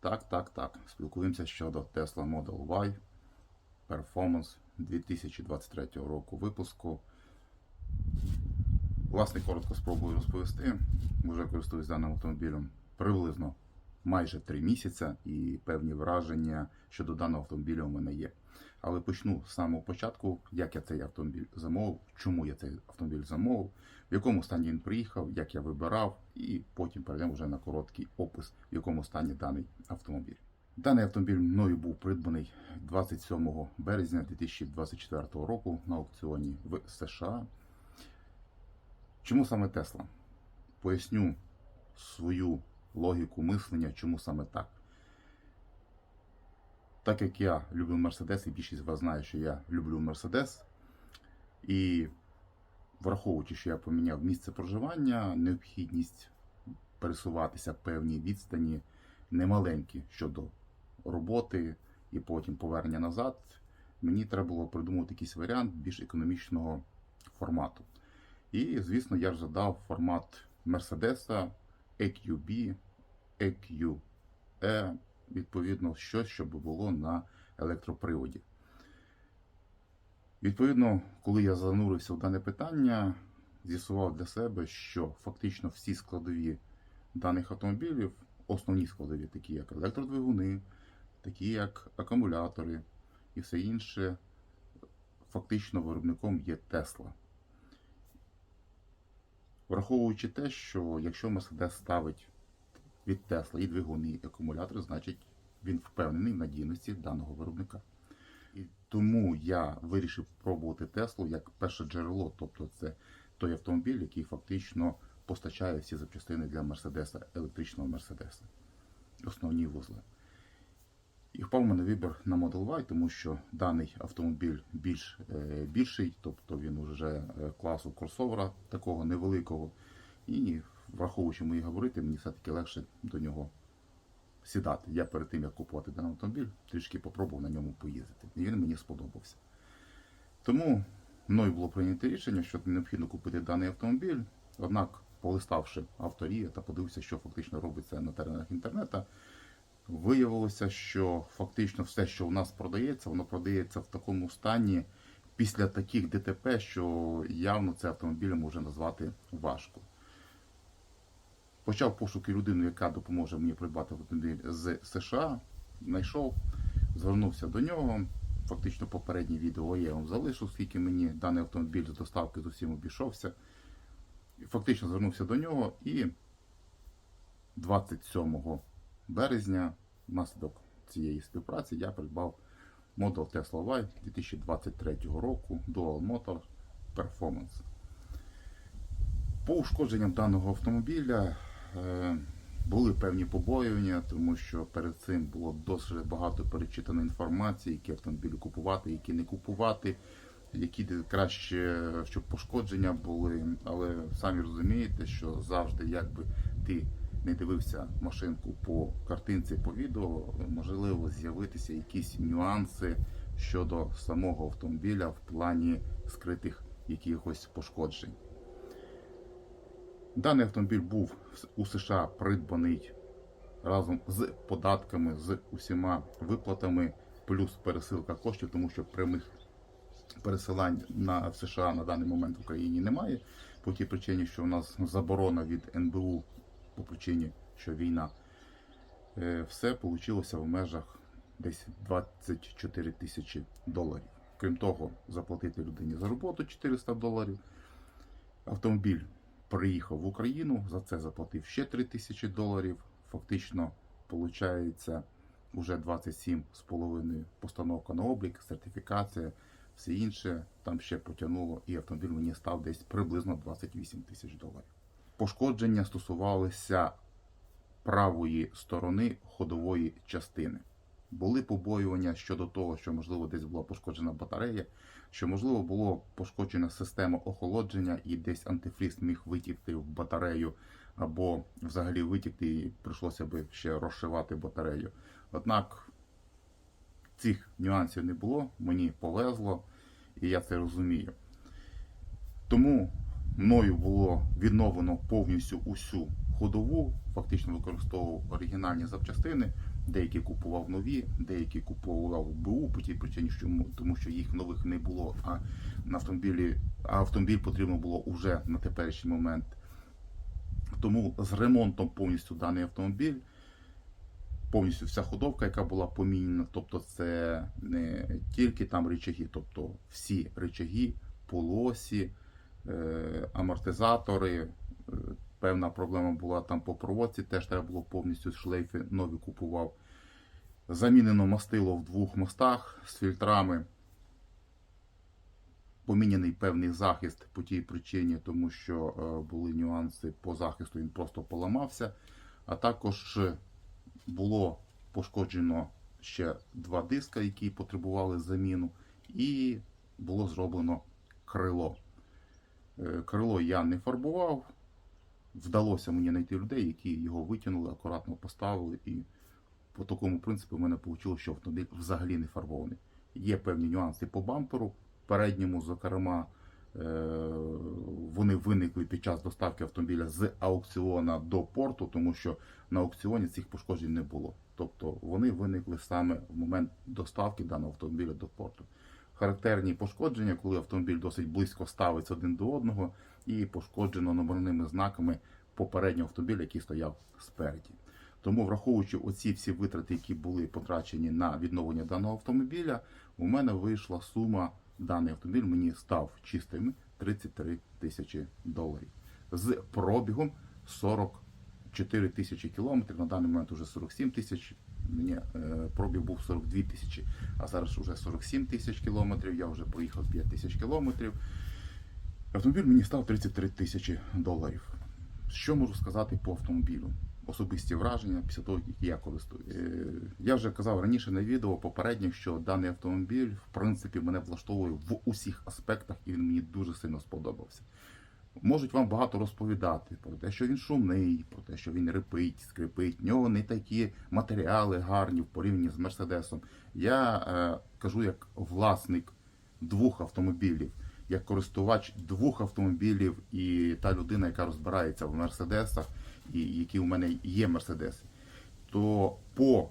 Так, так, так. Спілкуємося щодо Tesla Model Y Performance 2023 року випуску. Власне, коротко спробую розповісти. Вже користуюсь даним автомобілем приблизно майже 3 місяці, і певні враження щодо даного автомобіля у мене є. Але почну з самого початку, як я цей автомобіль замовив, чому я цей автомобіль замовив, в якому стані він приїхав, як я вибирав, і потім перейдемо вже на короткий опис, в якому стані даний автомобіль. Даний автомобіль мною був придбаний 27 березня 2024 року на аукціоні в США. Чому саме Тесла? Поясню свою логіку мислення, чому саме так. Так як я люблю Мерседес, і більшість з вас знає, що я люблю Мерседес. І враховуючи, що я поміняв місце проживання, необхідність пересуватися певні відстані немаленькі щодо роботи і потім повернення назад, мені треба було придумати якийсь варіант більш економічного формату. І, звісно, я ж задав формат Мерседеса EQB, EQE, відповідно, щось, щоб було на електроприводі. Відповідно, коли я занурився в дане питання, з'ясував для себе, що фактично всі складові даних автомобілів, основні складові, такі як електродвигуни, такі як акумулятори і все інше, фактично виробником є Tesla. Враховуючи те, що якщо Mercedes ставить від Tesla і двигуни, і акумулятори, значить він впевнений в надійності даного виробника. І тому я вирішив пробувати Теслу як перше джерело, тобто це той автомобіль, який фактично постачає всі запчастини для Мерседеса, електричного Мерседеса, основні вузли. І впав мене вибір на Model Y, тому що даний автомобіль більш, е, більший, тобто він вже е, класу кросовера такого невеликого. І враховуючи мої габарити, мені все-таки легше до нього сідати. Я перед тим, як купувати даний автомобіль, трішки попробував на ньому поїздити. І він мені сподобався. Тому мною було прийнято рішення, що необхідно купити даний автомобіль. Однак, полиставши авторія та подивився, що фактично робиться на теренах інтернету, виявилося, що фактично все, що у нас продається, воно продається в такому стані після таких ДТП, що явно це автомобілем може назвати важко. Почав пошуки людини, яка допоможе мені придбати автомобіль з США. Знайшов, звернувся до нього. Фактично попереднє відео я вам залишив, скільки мені даний автомобіль з доставки з усім обійшовся. Фактично звернувся до нього і 27 березня, внаслідок цієї співпраці, я придбав Model Tesla Y 2023 року Dual Motor Performance. По ушкодженням даного автомобіля були певні побоювання, тому що перед цим було досить багато перечитаної інформації, які автомобілі купувати, які не купувати, які краще, щоб пошкодження були. Але самі розумієте, що завжди, якби ти не дивився машинку по картинці, по відео, можливо з'явитися якісь нюанси щодо самого автомобіля в плані скритих якихось пошкоджень. Даний автомобіль був у США придбаний разом з податками, з усіма виплатами, плюс пересилка коштів, тому що прямих пересилань на США на даний момент в Україні немає. По тій причині, що у нас заборона від НБУ по причині, що війна. Е, Все вийшло в межах десь 24 тисячі доларів. Крім того, заплатити людині за роботу 400 доларів. Автомобіль приїхав в Україну, за це заплатив ще 3 тисячі доларів. Фактично, виходить, вже 27,5 постановка на облік, сертифікація, все інше. Там ще потягнуло, і автомобіль мені став десь приблизно 28 тисяч доларів. Пошкодження стосувалися правої сторони ходової частини. Були побоювання щодо того, що можливо десь була пошкоджена батарея, що можливо було пошкоджена система охолодження і десь антифріз міг витікти в батарею, або взагалі витікти і прийшлося би ще розшивати батарею. Однак цих нюансів не було, мені повезло, і я це розумію. Тому мною було відновлено повністю усю ходову, фактично використовував оригінальні запчастини. Деякі купував нові, деякі купував БУ по тій причині, що тому що їх нових не було, а на автомобілі а автомобіль потрібно було уже на теперішній момент. Тому з ремонтом повністю даний автомобіль, повністю вся ходовка, яка була помінена, тобто це не тільки там речаги, тобто всі речаги, полосі, е, амортизатори. Певна проблема була там по проводці, теж треба було повністю шлейфи нові купував. Замінено мастило в двох мостах з фільтрами. Поміняний певний захист по тій причині, тому що е, були нюанси по захисту, він просто поламався. А також е, було пошкоджено ще два диска, які потребували заміну, і було зроблено крило. Е, Крило я не фарбував. Вдалося мені знайти людей, які його витягнули, акуратно поставили. І по такому принципу в мене вийшло, що автомобіль взагалі не фарбований. Є певні нюанси по бамперу. Передньому, зокрема, е, вони виникли під час доставки автомобіля з аукціона до порту, тому що на аукціоні цих пошкоджень не було. Тобто вони виникли саме в момент доставки даного автомобіля до порту. Характерні пошкодження, коли автомобіль досить близько ставиться один до одного і пошкоджено номерними знаками попереднього автомобіля, який стояв спереді. Тому, враховуючи оці всі витрати, які були потрачені на відновлення даного автомобіля, у мене вийшла сума. Даний автомобіль мені став чистими 33 тисячі доларів з пробігом 44 тисячі кілометрів. На даний момент вже 47 тисяч. Мені е, пробіг був 42 тисячі, а зараз вже 47 тисяч кілометрів. Я вже проїхав 5 тисяч кілометрів. Автомобіль мені став 33 тисячі доларів. Що можу сказати по автомобілю? Особисті враження після того, як я користую. Е, Я вже казав раніше на відео попередніх, що даний автомобіль, в принципі, мене влаштовує в усіх аспектах, і він мені дуже сильно сподобався. Можуть вам багато розповідати про те, що він шумний, про те, що він рипить, скрипить. В нього не такі матеріали гарні в порівнянні з Мерседесом. Я е, кажу як власник двох автомобілів, як користувач двох автомобілів і та людина, яка розбирається в Мерседесах, і які у мене є Мерседеси, то по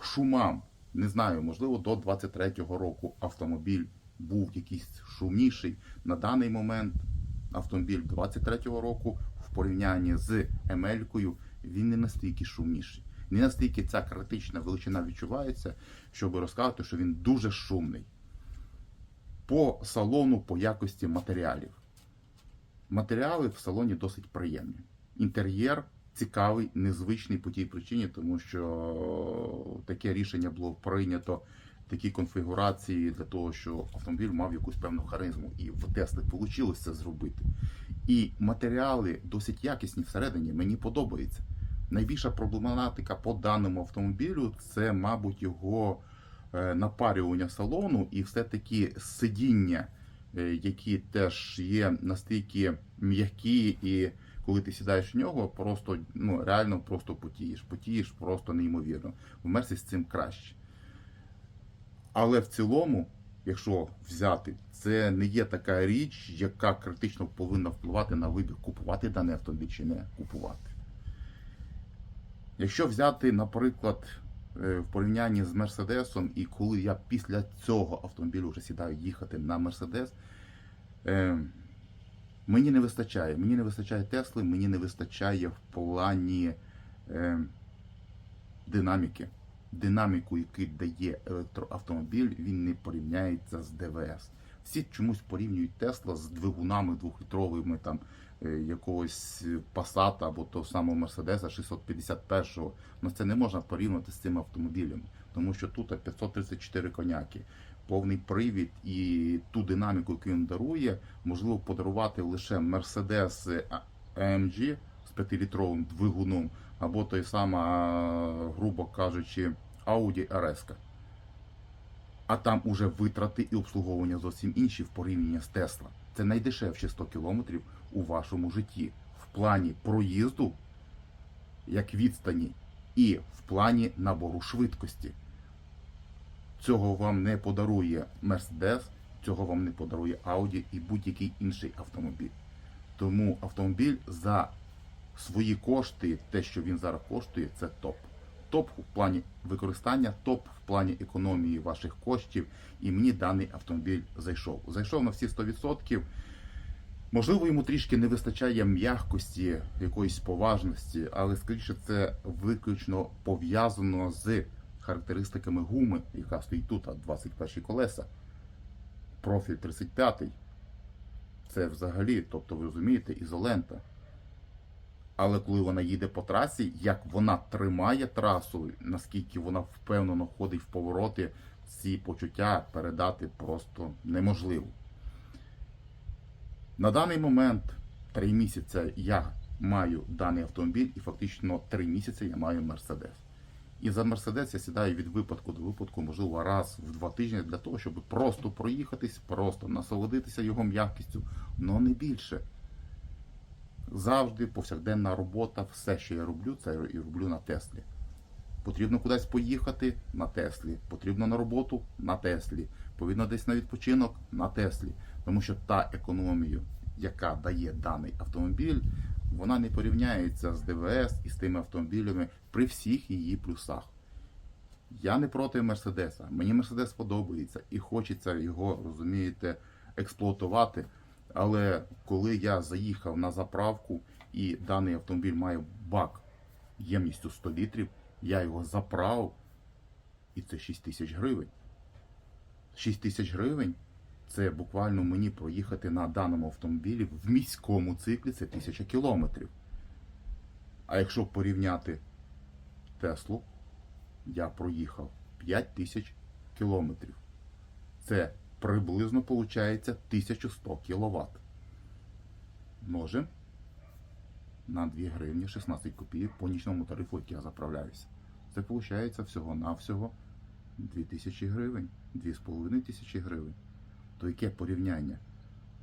шумам, не знаю, можливо, до 23-го року автомобіль був якийсь шумніший. На даний момент автомобіль 23-го року в порівнянні з Емелькою він не настільки шумніший. Не настільки ця критична величина відчувається, щоб розказати, що він дуже шумний. По салону, по якості матеріалів. Матеріали в салоні досить приємні. Інтер'єр цікавий, незвичний по тій причині, тому що таке рішення було прийнято в такій конфігурації для того, що автомобіль мав якусь певну харизму. І в Тесли вийшло це зробити. І матеріали досить якісні всередині, мені подобається. Найбільша проблематика по даному автомобілю це, мабуть, його напарювання салону і все-таки сидіння, е, які теж є настільки м'які, і коли ти сідаєш в нього, просто ну, реально просто потієш. Потієш просто неймовірно. В Мерсі з цим краще. Але в цілому, якщо взяти, це не є така річ, яка критично повинна впливати на вибір, купувати даний автомобіль чи не купувати. Якщо взяти, наприклад, е, в порівнянні з Мерседесом, і коли я після цього автомобілю вже сідаю їхати на Мерседес, е, мені не вистачає. Мені не вистачає Тесли, мені не вистачає в плані е, динаміки. Динаміку, який дає електроавтомобіль, він не порівняється з ДВС. Всі чомусь порівнюють Тесла з двигунами двохлітровими там е, якогось Passat або того самого Мерседеса 651-го. Ну це не можна порівнювати з цими автомобілями, тому що тут 534 коняки, повний привід і ту динаміку, яку він дарує, можливо подарувати лише Mercedes AMG з 5-літровим двигуном, або той самий, грубо кажучи, Audi RS. А там уже витрати і обслуговування зовсім інші в порівнянні з Тесла. Це найдешевші 100 кілометрів у вашому житті в плані проїзду, як відстані, і в плані набору швидкості. Цього вам не подарує Mercedes, цього вам не подарує Audi і будь-який інший автомобіль. Тому автомобіль за свої кошти, те, що він зараз коштує, це топ. Топ в плані використання, топ в плані економії ваших коштів. І мені даний автомобіль зайшов. Зайшов на всі 100%. Можливо, йому трішки не вистачає м'якості, якоїсь поважності, але скоріше це виключно пов'язано з характеристиками гуми, яка стоїть тут, а 21 колеса. Профіль 35. Це взагалі, тобто ви розумієте, ізолента. Але коли вона їде по трасі, як вона тримає трасу, наскільки вона впевнено ходить в повороти, ці почуття передати просто неможливо. На даний момент 3 місяці я маю даний автомобіль, і фактично 3 місяці я маю Мерседес. І за Мерседес я сідаю від випадку до випадку, можливо, раз в два тижні для того, щоб просто проїхатись, просто насолодитися його м'якістю, але не більше. Завжди повсякденна робота, все, що я роблю, це і роблю на Теслі. Потрібно кудись поїхати на Теслі. Потрібно на роботу на Теслі. Повинно десь на відпочинок на Теслі. Тому що та економія, яка дає даний автомобіль, вона не порівняється з ДВС і з тими автомобілями при всіх її плюсах. Я не проти Мерседеса. Мені Мерседес подобається і хочеться його, розумієте, експлуатувати. Але коли я заїхав на заправку і даний автомобіль має бак ємністю 100 літрів, я його заправив, і це 6 тисяч гривень. 6 тисяч гривень це буквально мені проїхати на даному автомобілі в міському циклі це 1000 кілометрів. А якщо порівняти Теслу, я проїхав 5000 кілометрів. Це приблизно виходить 1100 кВт. Множим на 2 гривні 16 копійок по нічному тарифу, який я заправляюся. Це виходить всього-навсього 2000 гривень, 2500 гривень. То яке порівняння?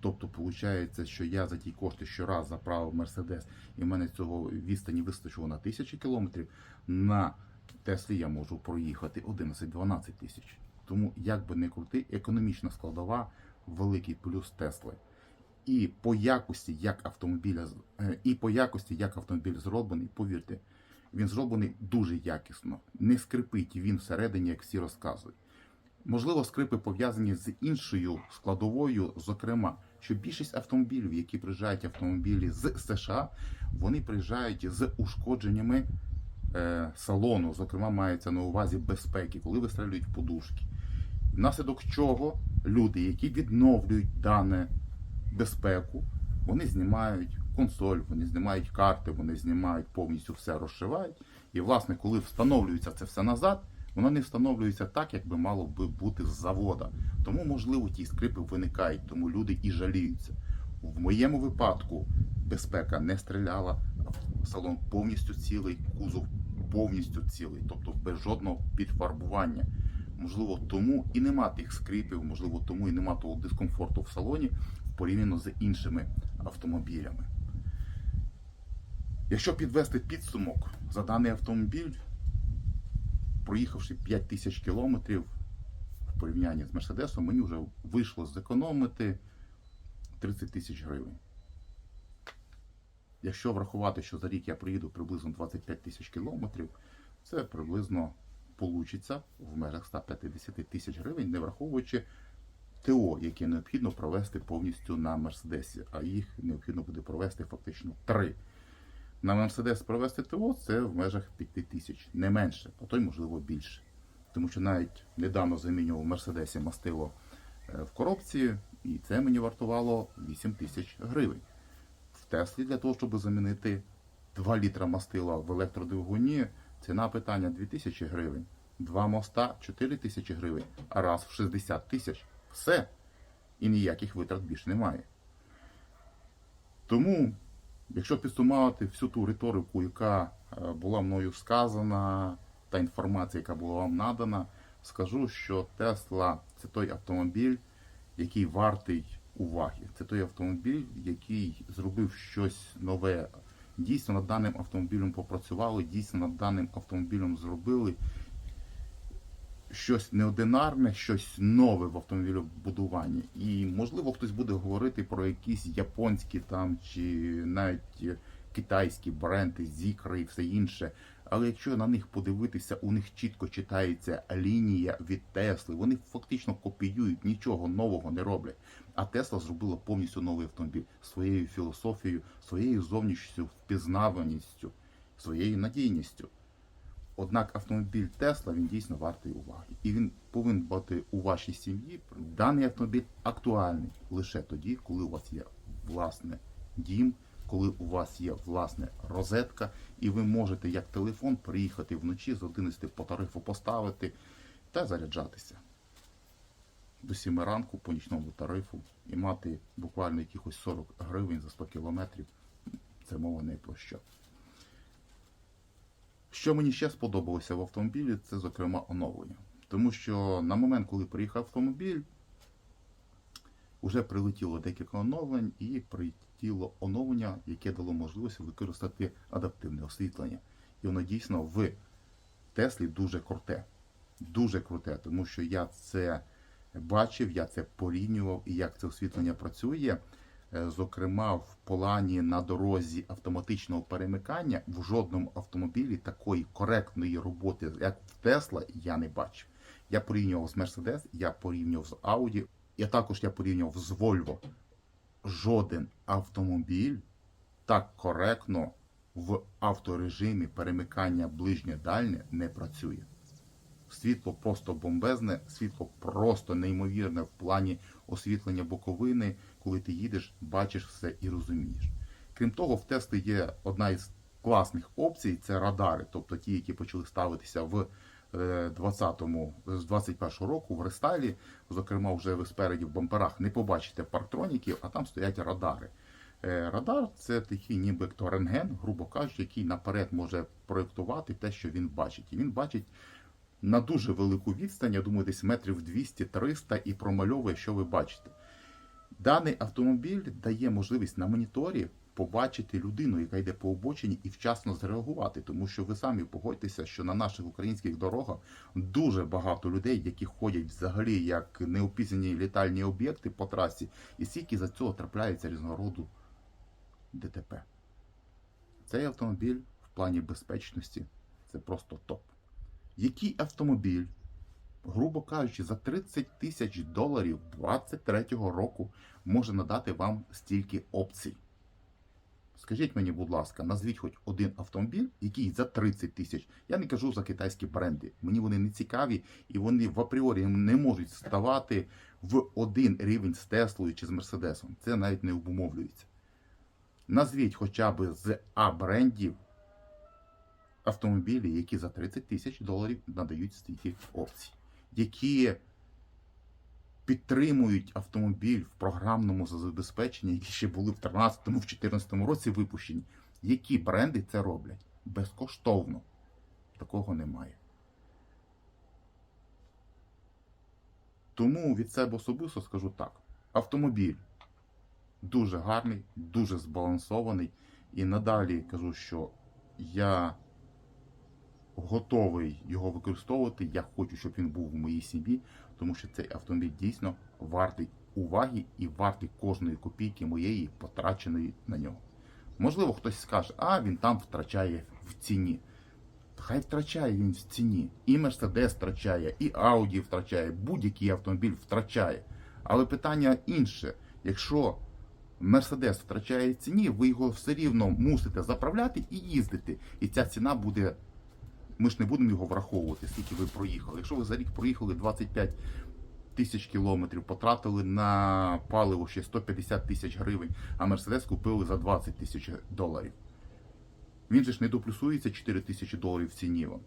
Тобто, виходить, що я за ті кошти щораз заправив Мерседес, і в мене цього відстані вистачило на 1000 кілометрів. На Теслі я можу проїхати 11-12 тисяч. Тому, як би не крути, економічна складова великий плюс Тесли. І по якості, як автомобіля, е, і по якості, як автомобіль зроблений, повірте, він зроблений дуже якісно. Не скрипить він всередині, як всі розказують. Можливо, скрипи пов'язані з іншою складовою, зокрема, що більшість автомобілів, які приїжджають автомобілі з США, вони приїжджають з ушкодженнями е, салону, зокрема, мається на увазі безпеки, коли вистрелюють подушки. Внаслідок чого люди, які відновлюють дане безпеку, вони знімають консоль, вони знімають карти, вони знімають повністю все розшивають. І, власне, коли встановлюється це все назад, воно не встановлюється так, як би мало би бути з завода. Тому, можливо, ті скрипи виникають, тому люди і жаліються. В моєму випадку безпека не стріляла, салон повністю цілий, кузов повністю цілий, тобто без жодного підфарбування. Можливо, тому і нема тих скрипів, можливо, тому і нема того дискомфорту в салоні порівняно з іншими автомобілями. Якщо підвести підсумок за даний автомобіль, проїхавши 5 тисяч кілометрів в порівнянні з Мерседесом, мені вже вийшло зекономити 30 тисяч гривень. Якщо врахувати, що за рік я проїду приблизно 25 тисяч кілометрів, це приблизно получиться в межах 150 тисяч гривень, не враховуючи ТО, яке необхідно провести повністю на Мерседесі, а їх необхідно буде провести фактично три. На Мерседес провести ТО це в межах 5 тисяч, не менше, а то й можливо більше. Тому що навіть недавно замінював в Мерседесі мастило е, в коробці, і це мені вартувало 8 тисяч гривень. В Теслі для того, щоб замінити 2 літра мастила в електродвигуні, ціна питання 2 тисячі гривень. Два моста 4 тисячі гривень, а раз в 60 тисяч. Все. І ніяких витрат більше немає. Тому, якщо підсумувати всю ту риторику, яка е, була мною сказана, та інформація, яка була вам надана, скажу, що Тесла це той автомобіль, який вартий уваги. Це той автомобіль, який зробив щось нове. Дійсно над даним автомобілем попрацювали, дійсно над даним автомобілем зробили щось неординарне, щось нове в автомобілебудуванні. І можливо хтось буде говорити про якісь японські там чи навіть китайські бренди, зікри і все інше. Але якщо на них подивитися, у них чітко читається лінія від Тесли. Вони фактично копіюють, нічого нового не роблять. А Тесла зробила повністю новий автомобіль своєю філософією, своєю зовнішністю, впізнаваністю, своєю надійністю. Однак автомобіль Тесла він дійсно вартий уваги. І він повинен бути у вашій сім'ї. Даний автомобіль актуальний лише тоді, коли у вас є власне дім, коли у вас є власне розетка, і ви можете як телефон приїхати вночі з 11 по тарифу поставити та заряджатися до 7 ранку по нічному тарифу і мати буквально якихось 40 гривень за 100 кілометрів. Це мова не про що. Що мені ще сподобалося в автомобілі, це, зокрема, оновлення. Тому що на момент, коли приїхав автомобіль, вже прилетіло декілька оновлень і прилетіло оновлення, яке дало можливість використати адаптивне освітлення. І воно дійсно в Теслі дуже круте. Дуже круте, тому що я це бачив, я це порівнював і як це освітлення працює. Е, Зокрема, в плані на дорозі автоматичного перемикання в жодному автомобілі такої коректної роботи, як в Тесла, я не бачив. Я порівнював з Mercedes, я порівнював з Audi, я також я порівнював з Volvo. Жоден автомобіль так коректно в авторежимі перемикання ближнє-дальнє не працює. Світло просто бомбезне, світло просто неймовірне в плані освітлення боковини. Коли ти їдеш, бачиш все і розумієш. Крім того, в Теслі є одна із класних опцій це радари, тобто ті, які почали ставитися в 20-му, з 21-го року в рестайлі. Зокрема, вже спереді в бамперах не побачите парктроніків, а там стоять радари. Е, Радар це такий ніби рентген, грубо кажучи, який наперед може проєктувати те, що він бачить. І він бачить на дуже велику відстань, я думаю, десь метрів 200-300 і промальовує, що ви бачите. Даний автомобіль дає можливість на моніторі побачити людину, яка йде по обочині, і вчасно зреагувати. Тому що ви самі погодьтеся, що на наших українських дорогах дуже багато людей, які ходять взагалі як неопізнані літальні об'єкти по трасі, і скільки за цього трапляється різного роду ДТП. Цей автомобіль в плані безпечності це просто топ. Який автомобіль, грубо кажучи, за 30 тисяч доларів 23-го року може надати вам стільки опцій? Скажіть мені, будь ласка, назвіть хоч один автомобіль, який за 30 тисяч. Я не кажу за китайські бренди. Мені вони не цікаві і вони в апріорі не можуть ставати в один рівень з Теслою чи з Мерседесом. Це навіть не обумовлюється. Назвіть хоча б з А брендів автомобілі, які за 30 тисяч доларів надають стільки опцій, які підтримують автомобіль в програмному забезпеченні, які ще були в 2013-2014 році випущені. Які бренди це роблять? Безкоштовно. Такого немає. Тому від себе особисто скажу так: автомобіль дуже гарний, дуже збалансований. І надалі кажу, що я готовий його використовувати. Я хочу, щоб він був у моїй сім'ї, тому що цей автомобіль дійсно вартий уваги і вартий кожної копійки моєї потраченої на нього. Можливо, хтось скаже, а він там втрачає в ціні. Хай втрачає він в ціні. І Мерседес втрачає, і Audi втрачає, будь-який автомобіль втрачає. Але питання інше: якщо Мерседес втрачає в ціні, ви його все рівно мусите заправляти і їздити. І ця ціна буде. Ми ж не будемо його враховувати, скільки ви проїхали. Якщо ви за рік проїхали 25 тисяч кілометрів, потратили на паливо ще 150 тисяч гривень, а Мерседес купили за 20 тисяч доларів. Він же ж не доплюсується 4 тисячі доларів в ціні вам.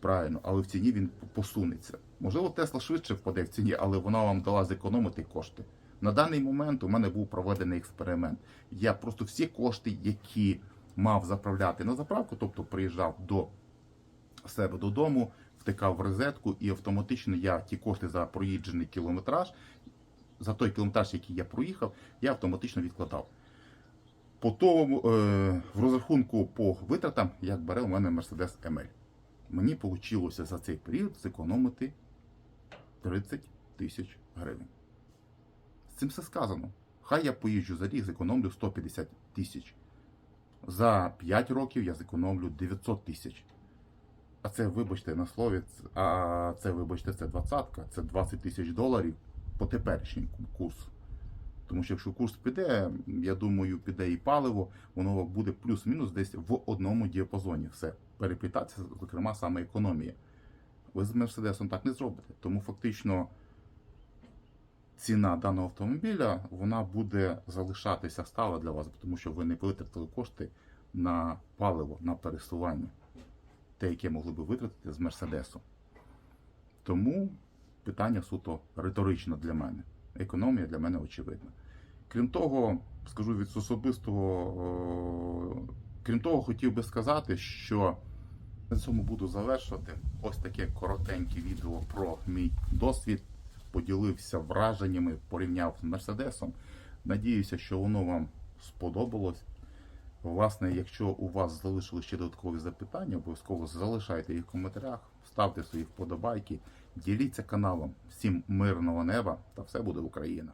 Правильно, але в ціні він посунеться. Можливо, Тесла швидше впаде в ціні, але вона вам дала зекономити кошти. На даний момент у мене був проведений експеримент. Я просто всі кошти, які мав заправляти на заправку, тобто приїжджав до себе додому, втикав в розетку, і автоматично я ті кошти за проїжджений кілометраж, за той кілометраж, який я проїхав, я автоматично відкладав. По тому, е, в розрахунку по витратам, як бере у мене Mercedes ML. Мені вийшло за цей період зекономити 30 тисяч гривень. З цим все сказано. Хай я поїжджу за рік, зекономлю 150 тисяч. За 5 років я зекономлю 900 тисяч. А це, вибачте, на слові, а це, вибачте, це двадцятка, це 20 тисяч доларів по теперішній курсу. Тому що якщо курс піде, я думаю, піде і паливо, воно буде плюс-мінус десь в одному діапазоні. Все переплітатися, зокрема, саме економія. Ви з Мерседесом так не зробите. Тому фактично ціна даного автомобіля вона буде залишатися стала для вас, тому що ви не витратили кошти на паливо, на пересування, те, яке могли би витратити з Мерседесом. Тому питання суто риторично для мене. Економія для мене очевидна. Крім того, скажу від особистого, крім того, хотів би сказати, що на цьому буду завершувати. Ось таке коротеньке відео про мій досвід. Поділився враженнями, порівняв з Мерседесом. Надіюся, що воно вам сподобалось. Власне, якщо у вас залишили ще додаткові запитання, обов'язково залишайте їх в коментарях, ставте свої вподобайки, діліться каналом. Всім мирного неба та все буде Україна!